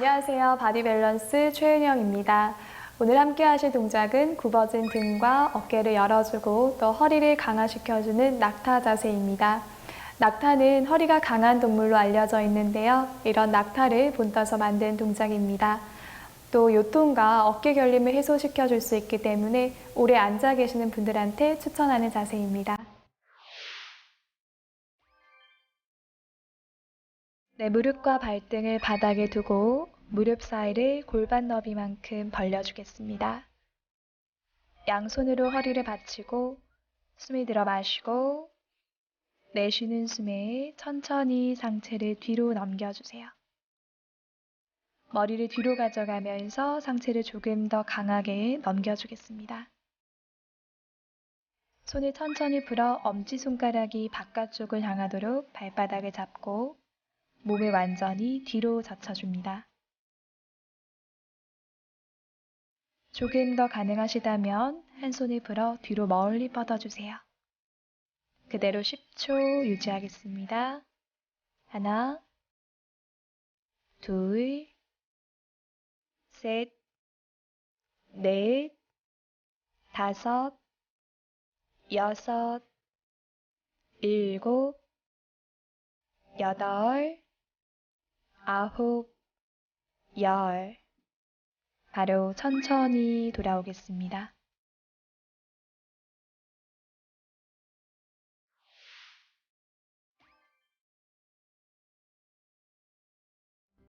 안녕하세요. 바디밸런스 최은영입니다. 오늘 함께 하실 동작은 굽어진 등과 어깨를 열어주고 또 허리를 강화시켜주는 낙타 자세입니다. 낙타는 허리가 강한 동물로 알려져 있는데요. 이런 낙타를 본떠서 만든 동작입니다. 또 요통과 어깨 결림을 해소시켜 줄 수 있기 때문에 오래 앉아 계시는 분들한테 추천하는 자세입니다. 네, 무릎과 발등을 바닥에 두고 무릎 사이를 골반 너비만큼 벌려주겠습니다. 양손으로 허리를 받치고 숨이 들어 마시고 내쉬는 숨에 천천히 상체를 뒤로 넘겨주세요. 머리를 뒤로 가져가면서 상체를 조금 더 강하게 넘겨주겠습니다. 손을 천천히 풀어 엄지손가락이 바깥쪽을 향하도록 발바닥을 잡고 몸을 완전히 뒤로 젖혀줍니다. 조금 더 가능하시다면 한 손을 풀어 뒤로 멀리 뻗어주세요. 그대로 10초 유지하겠습니다. 하나, 둘, 셋, 넷, 다섯, 여섯, 일곱, 여덟, 아홉, 열. 바로 천천히 돌아오겠습니다.